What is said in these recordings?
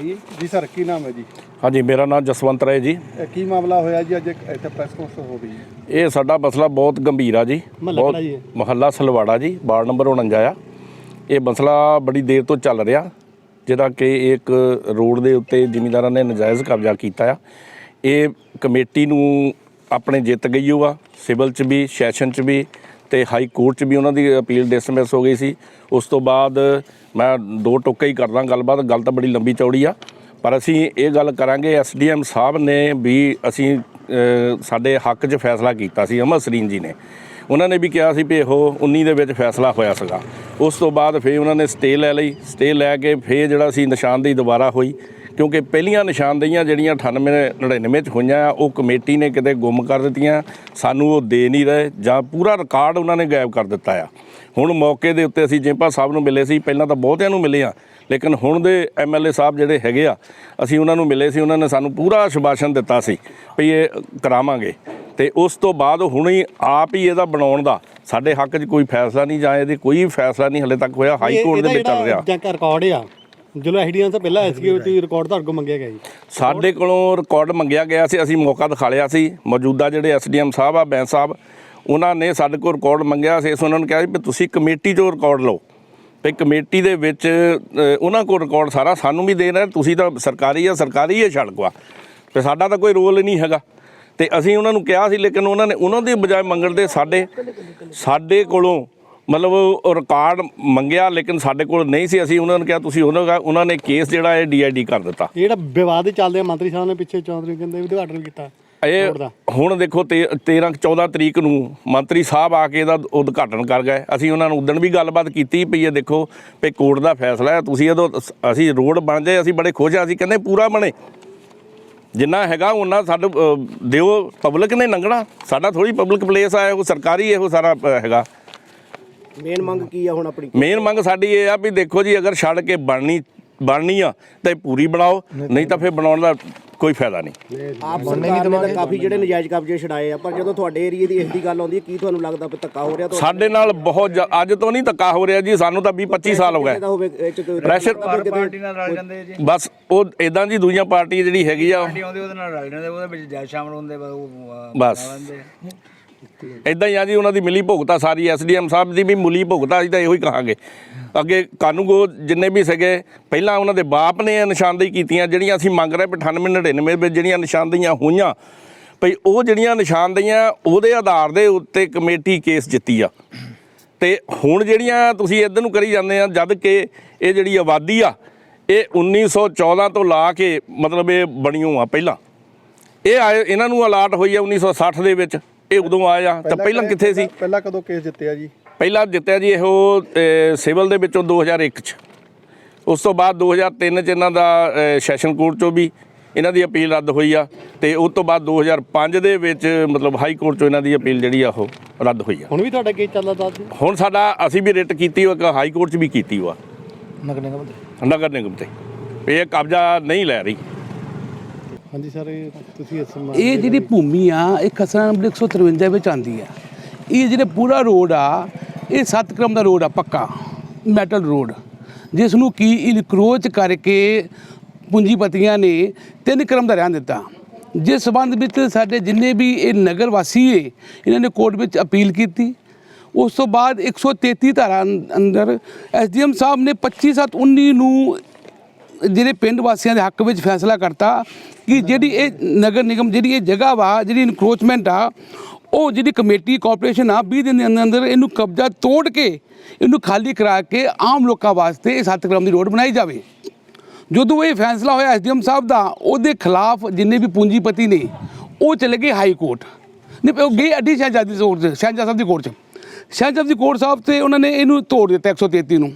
ਜੀ ਜੀ ਸਰ ਕੀ ਨਾਮ ਹੈ ਜੀ? ਹਾਂਜੀ ਮੇਰਾ ਨਾਮ ਜਸਵੰਤ ਰਾਏ ਜੀ। ਇਹ ਕੀ ਮਾਮਲਾ ਹੋਇਆ ਜੀ ਅੱਜ? ਇੱਕ ਇੱਥੇ ਪ੍ਰੈਸ ਕਾਨਫਰੰਸ ਹੋ ਗਈ ਇਹ ਸਾਡਾ ਮਸਲਾ ਬਹੁਤ ਗੰਭੀਰ ਆ ਜੀ। ਬਹੁਤ ਮਹੱਲਾ ਸਲਵਾੜਾ ਜੀ ਵਾਰਡ ਨੰਬਰ 49 ਆ। ਇਹ ਮਸਲਾ ਬੜੀ ਦੇਰ ਤੋਂ ਚੱਲ ਰਿਹਾ ਜਿਹਦਾ ਕਿ ਇੱਕ ਰੋਡ ਦੇ ਉੱਤੇ ਜ਼ਿਮੀਂਦਾਰਾਂ ਨੇ ਨਜਾਇਜ਼ ਕਬਜ਼ਾ ਕੀਤਾ ਆ। ਇਹ ਕਮੇਟੀ ਨੂੰ ਆਪਣੇ ਜਿੱਤ ਗਈ ਓ ਆ ਸਿਵਲ ਚ ਵੀ ਸੈਸ਼ਨ ਚ ਵੀ ਤੇ ਹਾਈ ਕੋਰਟ ਚ ਵੀ ਉਹਨਾਂ ਦੀ ਅਪੀਲ ਡਿਸਮਿਸ ਹੋ ਗਈ ਸੀ। ਉਸ ਤੋਂ ਬਾਅਦ ਮੈਂ ਦੋ ਟੋਕੇ ਹੀ ਕਰਦਾ, ਗੱਲਬਾਤ, ਗੱਲ ਤਾਂ ਬੜੀ ਲੰਬੀ ਚੌੜੀ ਆ। ਪਰ ਅਸੀਂ ਇਹ ਗੱਲ ਕਰਾਂਗੇ ਐਸਡੀਐਮ ਸਾਹਿਬ ਨੇ ਵੀ ਅਸੀਂ ਸਾਡੇ ਹੱਕ 'ਚ ਫੈਸਲਾ ਕੀਤਾ ਸੀ, ਅਮਰ ਸਰੀਨ ਜੀ ਨੇ। ਉਹਨਾਂ ਨੇ ਵੀ ਕਿਹਾ ਸੀ ਵੀ ਇਹੋ 19 ਦੇ ਵਿੱਚ ਫੈਸਲਾ ਹੋਇਆ ਸੀਗਾ। ਉਸ ਤੋਂ ਬਾਅਦ ਫਿਰ ਉਹਨਾਂ ਨੇ ਸਟੇ ਲੈ ਲਈ। ਸਟੇ ਲੈ ਕੇ ਫਿਰ ਜਿਹੜਾ ਸੀ ਨਿਸ਼ਾਨਦੇਹੀ ਦੁਬਾਰਾ ਹੋਈ। ਕਿਉਂਕਿ ਪਹਿਲੀਆਂ ਨਿਸ਼ਾਨਦੇਹੀਆਂ ਜਿਹੜੀਆਂ 98 99 ਚ ਹੋਈਆਂ ਆ, ਉਹ ਕਮੇਟੀ ਨੇ ਕਿਤੇ ਗੁੰਮ ਕਰ ਦਿੱਤੀਆਂ ਸਾਨੂੰ ਉਹ ਦੇ ਨਹੀਂ ਰਹੇ ਜਾਂ ਪੂਰਾ ਰਿਕਾਰਡ ਉਹਨਾਂ ਨੇ ਗਾਇਬ ਕਰ ਦਿੱਤਾ ਆ। ਹੁਣ ਮੌਕੇ ਦੇ ਉੱਤੇ ਅਸੀਂ ਜਿੰਪਾ ਸਾਹਿਬ ਨੂੰ ਮਿਲੇ ਸੀ ਪਹਿਲਾਂ ਤਾਂ ਬਹੁਤਿਆਂ ਨੂੰ ਮਿਲੇ ਆ ਲੇਕਿਨ ਹੁਣ ਦੇ ਐਮਐਲਏ ਸਾਹਿਬ ਜਿਹੜੇ ਹੈਗੇ ਆ ਅਸੀਂ ਉਹਨਾਂ ਨੂੰ ਮਿਲੇ ਸੀ ਉਹਨਾਂ ਨੇ ਸਾਨੂੰ ਪੂਰਾ ਸ਼ੁਭਾਸ਼ਣ ਦਿੱਤਾ ਸੀ ਵੀ ਇਹ ਕਰਾਵਾਂਗੇ। ਤੇ ਉਸ ਤੋਂ ਬਾਅਦ ਹੁਣ ਹੀ ਆਪ ਹੀ ਇਹਦਾ ਬਣਾਉਣ ਦਾ ਸਾਡੇ ਹੱਕ 'ਚ ਕੋਈ ਫੈਸਲਾ ਨਹੀਂ ਜਾਂ ਇਹਦੇ ਕੋਈ ਫੈਸਲਾ ਨਹੀਂ ਹਲੇ ਤੱਕ ਹੋਇਆ ਹਾਈ ਕੋਰਟ ਦੇ ਵਿੱਚ ਚੱਲ ਰਿਹਾ। ਰਿਕਾਰਡ ਆ ਜਦੋਂ ਐਸਡੀਐਮ ਤੋਂ ਪਹਿਲਾਂ ਐਸਕਿਊਟੀ ਰਿਕਾਰਡ ਤੁਹਾਡੇ ਕੋਲ ਮੰਗਿਆ ਗਿਆ ਜੀ। ਸਾਡੇ ਕੋਲੋਂ ਰਿਕਾਰਡ ਮੰਗਿਆ ਗਿਆ ਸੀ ਅਸੀਂ ਮੌਕਾ ਦਿਖਾ ਲਿਆ ਸੀ। ਮੌਜੂਦਾ ਜਿਹੜੇ ਐਸਡੀਐਮ ਸਾਹਿਬ ਆ ਬੈਂਸ ਸਾਹਿਬ ਉਹਨਾਂ ਨੇ ਸਾਡੇ ਕੋਲ ਰਿਕਾਰਡ ਮੰਗਿਆ ਸੀ। ਅਸੀਂ ਉਹਨਾਂ ਨੂੰ ਕਿਹਾ ਸੀ ਵੀ ਤੁਸੀਂ ਕਮੇਟੀ 'ਚੋਂ ਰਿਕਾਰਡ ਲਓ। ਤੇ ਕਮੇਟੀ ਦੇ ਵਿੱਚ ਅ, ਉਹਨਾਂ ਕੋਲ ਰਿਕਾਰਡ ਸਾਰਾ ਸਾਨੂੰ ਵੀ ਦੇ ਰਹੇ ਤੁਸੀਂ ਤਾਂ ਸਰਕਾਰੀ ਆ ਸਰਕਾਰੀ ਹੈ ਛੜਕਵਾ ਤੇ ਸਾਡਾ ਤਾਂ ਕੋਈ ਰੋਲ ਨਹੀਂ ਹੈਗਾ। ਤੇ ਅਸੀਂ ਉਹਨਾਂ ਨੂੰ ਕਿਹਾ ਸੀ ਲੇਕਿਨ ਉਹਨਾਂ ਨੇ ਉਹਨਾਂ ਦੀ ਬਜਾਏ ਮੰਗਣ ਦੇ ਸਾਡੇ ਸਾਡੇ ਕੋਲੋਂ ਮਤਲਬ ਉਹ ਰਿਕਾਰਡ ਮੰਗਿਆ ਲੇਕਿਨ ਸਾਡੇ ਕੋਲ ਨਹੀਂ ਸੀ। ਅਸੀਂ ਉਹਨਾਂ ਨੂੰ ਕਿਹਾ ਤੁਸੀਂ ਉਹਨਾਂ ਦਾ ਉਹਨਾਂ ਨੇ ਕੇਸ ਜਿਹੜਾ ਹੈ ਡੀਆਈਡੀ ਕਰ ਦਿੱਤਾ। ਜਿਹੜਾ ਵਿਵਾਦ ਚੱਲਦੇ ਮੰਤਰੀ ਸਾਹਿਬ ਨੇ ਪਿੱਛੇ ਚੌਧਰੀ ਕਹਿੰਦੇ ਵੀ ਉਦਘਾਟਨ ਕੀਤਾ ਇਹ। ਹੁਣ ਦੇਖੋ ਤੇ- 13 14 ਤਰੀਕ ਨੂੰ ਮੰਤਰੀ ਸਾਹਿਬ ਆ ਕੇ ਇਹਦਾ ਉਦਘਾਟਨ ਕਰ ਗਏ। ਅਸੀਂ ਉਹਨਾਂ ਨੂੰ ਉਦਣ ਵੀ ਗੱਲਬਾਤ ਕੀਤੀ ਵੀ ਇਹ ਦੇਖੋ ਵੀ ਕੋਰਟ ਦਾ ਫੈਸਲਾ ਹੈ ਤੁਸੀਂ ਇਹਦੋਂ ਅਸੀਂ ਰੋਡ ਬਣ ਜਾਏ ਅਸੀਂ ਬੜੇ ਖੁਸ਼ ਆ ਅਸੀਂ ਕਹਿੰਦੇ ਪੂਰਾ ਬਣੇ। ਜਿੰਨਾ ਹੈਗਾ ਉਹਨਾਂ ਸਾਡੇ ਦਿਓ। ਪਬਲਿਕ ਨੇ ਲੰਘਣਾ। ਸਾਡਾ ਥੋੜੀ ਪਬਲਿਕ ਪਲੇਸ ਆ ਉਹ ਸਰਕਾਰੀ ਇਹੋ ਸਾਰਾ ਹੈਗਾ। ਮੇਨ ਮੰਗ ਕੀ ਆ ਹੁਣ ਆਪਣੀ? ਮੇਨ ਮੰਗ ਸਾਡੀ ਇਹ ਆ ਵੀ ਦੇਖੋ ਜੀ ਅਗਰ ਛੱਡ ਕੇ ਬਣਨੀ ਬਣਨੀ ਆ ਤਾਂ ਪੂਰੀ ਬਣਾਓ ਨਹੀਂ ਤਾਂ ਫਿਰ ਬਣਾਉਣ ਦਾ ਕੋਈ ਫਾਇਦਾ ਨਹੀਂ। ਆਪ ਸਰਕਾਰ ਨੇ ਤਾਂ ਕਾਫੀ ਜਿਹੜੇ ਨਜਾਇਜ਼ ਕਬਜ਼ੇ ਛਡਾਏ ਆ ਪਰ ਜਦੋਂ ਤੁਹਾਡੇ ਏਰੀਏ ਦੀ ਇਸ ਦੀ ਗੱਲ ਆਉਂਦੀ ਹੈ ਕੀ ਤੁਹਾਨੂੰ ਲੱਗਦਾ ਵੀ ਧੱਕਾ ਹੋ ਰਿਹਾ ਤੁਹਾਡੇ? ਸਾਡੇ ਨਾਲ ਬਹੁਤ ਜ- ਅੱਜ ਤੋਂ ਨਹੀਂ ਧੱਕਾ ਹੋ ਰਿਹਾ ਜੀ ਸਾਨੂੰ ਤਾਂ 20 25 ਸਾਲ ਹੋ ਗਏ। ਦਾ ਹੋਵੇ ਇਹ ਚ ਕੋਈ ਪ੍ਰੈਸ਼ਰ ਪਾਰਟੀ ਨਾਲ ਰਲ ਜਾਂਦੇ ਜੀ। ਬਸ ਉਹ ਇਦਾਂ ਦੀ ਦੂਜੀਆਂ ਪਾਰਟੀ ਜਿਹੜੀ ਹੈਗੀ ਆ। ਪਾਰਟੀ ਆਉਂਦੀ ਉਹਦੇ ਨਾਲ ਰਲ ਜਾਂਦੇ ਉਹਦੇ ਵਿੱਚ ਜੈ ਸ਼ਾਮਲ ਹੁੰਦੇ ਬਸ ਉਹ ਅਹ, ਬਸ। ਬਣਾ ਲੈਂਦੇ। ਇਦਾਂ ਹੀ ਆ ਜੀ, ਉਹਨਾਂ ਦੀ ਮਿਲੀ ਭੁਗਤਾ ਸਾਰੀ ਐਸਡੀਐਮ ਸਾਹਿਬ ਦੀ ਵੀ ਮਿਲੀ ਭੁਗਤਾ, ਅਸੀਂ ਤਾਂ ਇਹੋ ਹੀ ਕਹਾਂਗੇ। ਅੱਗੇ ਕਾਨੂੰਗੋ ਜਿੰਨੇ ਵੀ ਸੀਗੇ, ਪਹਿਲਾਂ ਉਹਨਾਂ ਦੇ ਬਾਪ ਨੇ ਇਹ ਨਿਸ਼ਾਨਦੇਹੀ ਕੀਤੀਆਂ, ਜਿਹੜੀਆਂ ਅਸੀਂ ਮੰਗ ਰਹੇ 98 99 ਵਿੱਚ ਜਿਹੜੀਆਂ ਨਿਸ਼ਾਨਦੇਹੀਆਂ ਹੋਈਆਂ। ਭਈ ਉਹ ਜਿਹੜੀਆਂ ਨਿਸ਼ਾਨਦੇਹੀਆਂ, ਉਹਦੇ ਆਧਾਰ ਦੇ ਉੱਤੇ ਕਮੇਟੀ ਕੇਸ ਜਿੱਤੀ ਆ। ਤੇ ਹੁਣ ਜਿਹੜੀਆਂ ਤੁਸੀਂ ਇੱਧਰ ਨੂੰ ਕਰੀ ਜਾਂਦੇ ਆ, ਜਦ ਕਿ ਇਹ ਜਿਹੜੀ ਆਬਾਦੀ ਆ, ਇਹ 1914 ਤੋਂ ਲਾ ਕੇ ਮਤਲਬ ਇਹ ਬਣੀਓ ਆ ਪਹਿਲਾਂ। ਇਹ ਆਏ, ਇਹਨਾਂ ਨੂੰ ਅਲਾਟ ਹੋਈ ਆ 1960 ਦੇ ਵਿੱਚ। ਇਹ ਉਦੋਂ ਆਇਆ ਤਾਂ ਪਹਿਲਾਂ ਕਿੱਥੇ ਸੀ? ਪਹਿਲਾਂ ਕਦੋਂ ਕੇਸ ਜਿੱਤਿਆ ਜੀ? ਪਹਿਲਾਂ ਜਿੱਤਿਆ ਜੀ ਇਹੋ ਸਿਵਲ ਦੇ ਵਿੱਚੋਂ 2001 ਚ। ਉਸ ਤੋਂ ਬਾਅਦ 2003 ਚ ਇਹਨਾਂ ਦਾ ਸੈਸ਼ਨ ਕੋਰਟ ਚੋਂ ਵੀ ਇਹਨਾਂ ਦੀ ਅਪੀਲ ਰੱਦ ਹੋਈ ਆ। ਤੇ ਉਸ ਤੋਂ ਬਾਅਦ 2005 ਦੇ ਵਿੱਚ ਮਤਲਬ ਹਾਈ ਕੋਰਟ ਚੋਂ ਇਹਨਾਂ ਦੀ ਅਪੀਲ ਜਿਹੜੀ ਆ ਉਹ ਰੱਦ ਹੋਈ ਆ। ਹੁਣ ਵੀ ਤੁਹਾਡਾ ਕੇਸ ਚੱਲਦਾ ਦੱਸ ਦਿਓ। ਹੁਣ ਸਾਡਾ ਅਸੀਂ ਵੀ ਰਿਟ ਕੀਤੀ ਉਹ ਇੱਕ ਹਾਈ ਕੋਰਟ ਚ ਵੀ ਕੀਤੀ ਵਾ ਨਗਰ ਨਿਗਮ ਦੇ ਨਗਰ ਨਿਗਮ ਤੇ। ਵੀ ਇਹ ਕਬਜ਼ਾ ਨਹੀਂ ਲੈ ਰਹੀ। ਹਾਂਜੀ ਸਰ ਇਹ ਤੁਸੀਂ ਇਸ ਇਹ ਜਿਹੜੀ ਭੂਮੀ ਆ ਇਹ ਖਸਰਾ ਨੰਬਰ 153 ਵਿੱਚ ਆਂਦੀ ਆ। ਇਹ ਜਿਹੜੇ ਪੂਰਾ ਰੋਡ ਆ ਇਹ 7 ਕ੍ਰਮ ਦਾ ਰੋਡ ਆ ਪੱਕਾ ਮੈਟਲ ਰੋਡ ਜਿਸ ਨੂੰ ਕੀ ਇਨਕਰੋਚ ਕਰਕੇ ਪੂੰਜੀਪਤੀਆਂ ਨੇ ਤਿੰਨ ਕ੍ਰਮ ਦਾ ਰਹਿਣ ਦਿੱਤਾ। ਜਿਸ ਸਬੰਧ ਵਿੱਚ ਸਾਡੇ ਜਿੰਨੇ ਵੀ ਇਹ ਨਗਰ ਵਾਸੀ ਏ ਇਹਨਾਂ ਨੇ ਕੋਰਟ ਵਿੱਚ ਅਪੀਲ ਕੀਤੀ। ਉਸ ਤੋਂ ਬਾਅਦ 133 ਧਾਰਾ ਅੰਦਰ ਐਸਡੀਐਮ ਸਾਹਿਬ ਨੇ 25/7/19 ਨੂੰ ਜਿਹੜੇ ਪਿੰਡ ਵਾਸੀਆਂ ਦੇ ਹੱਕ ਵਿੱਚ ਫੈਸਲਾ ਕਰਤਾ ਕਿ ਜਿਹੜੀ ਇਹ ਨਗਰ ਨਿਗਮ, ਜਿਹੜੀ ਇਹ ਜਗ੍ਹਾ ਵਾ, ਜਿਹੜੀ ਇਨਕਰੋਚਮੈਂਟ ਆ, ਉਹ ਜਿਹੜੀ ਕਮੇਟੀ ਕਾਰਪੋਰੇਸ਼ਨ ਆ 20 ਦਿਨ ਦੇ ਅੰਦਰ ਅੰਦਰ ਇਹਨੂੰ ਕਬਜ਼ਾ ਤੋੜ ਕੇ ਇਹਨੂੰ ਖਾਲੀ ਕਰਾ ਕੇ ਆਮ ਲੋਕਾਂ ਵਾਸਤੇ ਇਹ 7 ਕਿਲੋਮੀਟਰ ਦੀ ਰੋਡ ਬਣਾਈ ਜਾਵੇ। ਜਦੋਂ ਇਹ ਫੈਸਲਾ ਹੋਇਆ ਐਸਡੀਐਮ ਸਾਹਿਬ ਦਾ, ਉਹਦੇ ਖਿਲਾਫ ਜਿੰਨੇ ਵੀ ਪੂੰਜੀਪਤੀ ਨੇ, ਉਹ ਚਲੇ ਗਏ ਹਾਈ ਕੋਰਟ। ਨਹੀਂ, ਉਹ ਗਏ ਅੱਡੀ ਸ਼ਹਿਜਾਦੀ ਕੋਰਟ 'ਚ ਸ਼ਹਿਜਾਦ ਸਾਹਿਬ ਦੀ ਕੋਰਟ 'ਚ। ਸ਼ਹਿਜਾਦ ਦੀ ਕੋਰਟ ਸਾਹਿਬ ਤੇ ਉਹਨਾਂ ਨੇ ਇਹਨੂੰ ਤੋੜ ਦਿੱਤਾ 133 ਨੂੰ।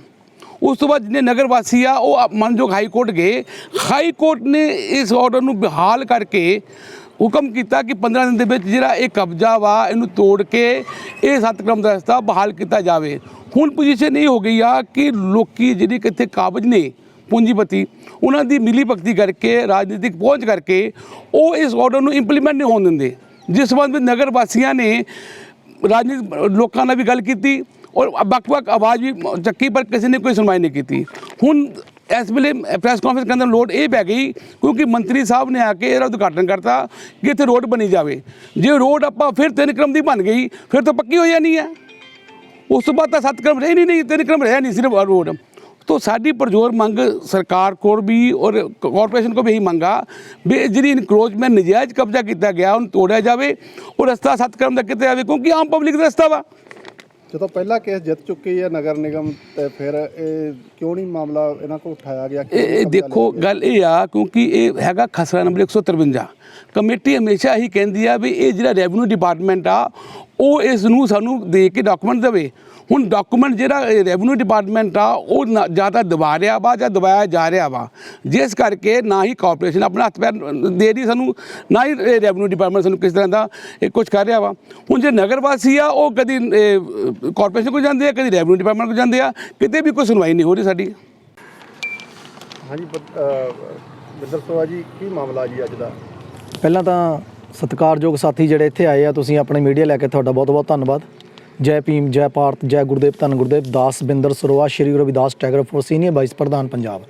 ਉਸ ਤੋਂ ਬਾਅਦ ਜਿੰਨੇ ਨਗਰ ਵਾਸੀ ਆ, ਉਹ ਆਪ- ਹਾਈ ਕੋਰਟ ਗਏ। ਹਾਈ ਕੋਰਟ ਨੇ ਇਸ ਆਰਡਰ ਨੂੰ ਬਹਾਲ ਕਰਕੇ ਹੁਕਮ ਕੀਤਾ ਕਿ 15 ਦਿਨ ਦੇ ਵਿੱਚ ਜਿਹੜਾ ਇਹ ਕਬਜ਼ਾ ਵਾ, ਇਹਨੂੰ ਤੋੜ ਕੇ ਇਹ ਸੱਤ ਦਾ ਰਸਤਾ ਬਹਾਲ ਕੀਤਾ ਜਾਵੇ। ਹੁਣ ਪੋਜੀਸ਼ਨ ਇਹ ਹੋ ਗਈ ਆ ਕਿ ਲੋਕੀ ਜਿਹੜੇ ਕਿੱਥੇ ਕਾਬਜ ਨੇ ਪੂੰਜੀਪਤੀ, ਉਹਨਾਂ ਦੀ ਮਿਲੀ ਭਗਤੀ ਕਰਕੇ, ਰਾਜਨੀਤਿਕ ਪਹੁੰਚ ਕਰਕੇ ਉਹ ਇਸ ਆਰਡਰ ਨੂੰ ਇੰਪਲੀਮੈਂਟ ਨਹੀਂ ਹੋਣ ਦਿੰਦੇ। ਜਿਸ ਸੰਬੰਧ ਵਿੱਚ ਨਗਰ ਵਾਸੀਆਂ ਨੇ ਰਾਜਨੀਤਿਕ ਲੋਕਾਂ ਨਾਲ ਵੀ ਗੱਲ ਕੀਤੀ ਔਰ ਵੱਖ-ਵੱਖ ਆਵਾਜ਼ ਵੀ ਚੱਕੀ ਪਰ ਕਿਸੇ ਨੇ ਕੋਈ ਸੁਣਵਾਈ ਨਹੀਂ ਕੀਤੀ ਹੁਣ ਇਸ ਵੇਲੇ ਪ੍ਰੈਸ ਕਾਨਫਰੰਸ ਕਰਨ ਦੀ ਲੋੜ ਇਹ ਪੈ ਗਈ ਕਿਉਂਕਿ ਮੰਤਰੀ ਸਾਹਿਬ ਨੇ ਆ ਕੇ ਇਹਦਾ ਉਦਘਾਟਨ ਕਰਤਾ ਕਿ ਇੱਥੇ ਰੋਡ ਬਣੀ ਜਾਵੇ ਜੇ ਰੋਡ ਆਪਾਂ ਫਿਰ ਤਿੰਨ ਕ੍ਰਮ ਦੀ ਬਣ ਗਈ ਫਿਰ ਤਾਂ ਪੱਕੀ ਹੋ ਜਾਣੀ ਹੈ ਉਸ ਤੋਂ ਬਾਅਦ ਤਾਂ ਸੱਤ ਕ੍ਰਮ ਰਹੇ ਨਹੀਂ ਨਹੀਂ ਤਿੰਨ ਕ੍ਰਮ ਰਿਹਾ ਨਹੀਂ ਸਿਰਫ ਰੋਡ तो ਸਾਡੀ ਪ੍ਰਜੋਰ ਮੰਗ ਸਰਕਾਰ ਕੋਲ ਵੀ ਔਰ ਕਾਰਪੋਰੇਸ਼ਨ ਕੋ ਵੀ ਇਹੀ ਮੰਗਾ ਵੀ ਇਹ ਜਿਹੜੀ ਇਨਕਰੋਚਮੈਂਟ ਨਜਾਇਜ਼ ਕਬਜ਼ਾ ਕੀਤਾ ਗਿਆ ਉਹਨੂੰ ਤੋੜਿਆ ਜਾਵੇ ਉਹ ਰਸਤਾ ਸੱਤ ਕ੍ਰਮ ਦਾ ਕਿਤੇ ਆਵੇ ਕਿਉਂਕਿ ਆਮ ਪਬਲਿਕ ਦਾ ਰਸਤਾ ਵਾ ਜਦੋਂ ਪਹਿਲਾ ਕੇਸ ਜਿੱਤ ਚੁੱਕੀ ਹੈ ਨਗਰ ਨਿਗਮ ਤੇ ਫਿਰ ਇਹ ਕਿਉਂ ਨਹੀਂ ਮਾਮਲਾ ਇਹਨਾਂ ਕੋਲ ਉਠਾਇਆ ਗਿਆ? ਇਹ ਦੇਖੋ ਗੱਲ ਇਹ ਆ ਕਿਉਂਕਿ ਇਹ ਹੈਗਾ ਖਸਰਾ ਨੰਬਰ 153 ਕਮੇਟੀ ਹਮੇਸ਼ਾ ਹੀ ਕਹਿੰਦੀ ਆ ਵੀ ਇਹ ਜਿਹੜਾ ਰੈਵਨਿਊ ਡਿਪਾਰਟਮੈਂਟ ਆ ਉਹ ਇਸ ਨੂੰ ਸਾਨੂੰ ਦੇ ਕੇ ਡਾਕੂਮੈਂਟ ਦੇਵੇ। ਹੁਣ ਡਾਕੂਮੈਂਟ ਜਿਹੜਾ ਰੈਵਨਿਊ ਡਿਪਾਰਟਮੈਂਟ ਆ ਉਹ ਨਾ- ਜਾਂ ਤਾਂ ਦਬਾ ਰਿਹਾ ਵਾ ਜਾਂ ਦਬਾਇਆ ਜਾ ਰਿਹਾ ਵਾ। ਜਿਸ ਕਰਕੇ ਨਾ ਹੀ ਕਾਰਪੋਰੇਸ਼ਨ ਆਪਣਾ ਹੱਥ ਪੈਰ ਦੇ ਰਹੀ ਸਾਨੂੰ ਨਾ ਹੀ ਰੈਵਨਿਊ ਡਿਪਾਰਟਮੈਂਟ ਸਾਨੂੰ ਕਿਸ ਤਰ੍ਹਾਂ ਦਾ ਇਹ ਕੁਝ ਕਰ ਰਿਹਾ ਵਾ। ਹੁਣ ਜੇ ਨਗਰ ਵਾਸੀ ਆ ਉਹ ਕਦੀ ਕਾਰਪੋਰੇਸ਼ਨ ਕੋ ਜਾਂਦੇ ਆ ਕਦੀ ਰੈਵਨਿਊ ਡਿਪਾਰਟਮੈਂਟ ਕੋ ਜਾਂਦੇ ਆ ਕਿਤੇ ਵੀ ਕੋਈ ਸੁਣਵਾਈ ਨਹੀਂ ਹੋ ਰਹੀ ਸਾਡੀ। ਹਾਂਜੀ ਬਿੰਦਰ ਜੀ ਕੀ ਮਾਮਲਾ ਜੀ ਅੱਜ ਦਾ? ਪਹਿਲਾਂ ਤਾਂ ਸਤਿਕਾਰਯੋਗ ਸਾਥੀ ਜਿਹੜੇ ਇੱਥੇ ਆਏ ਆ, ਤੁਸੀਂ ਆਪਣੇ ਮੀਡੀਆ ਲੈ ਕੇ ਤੁਹਾਡਾ ਬਹੁਤ-ਬਹੁਤ ਧੰਨਵਾਦ। ਜੈ ਭੀਮ, ਜੈ ਭਾਰਤ ਜੈ ਗੁਰਦੇਵ, ਧੰਨ ਗੁਰਦੇਵ, ਦਾਸ Binder Saroa, Shri Ravidas tiger force senior vice ਪ੍ਰਧਾਨ ਪੰਜਾਬ।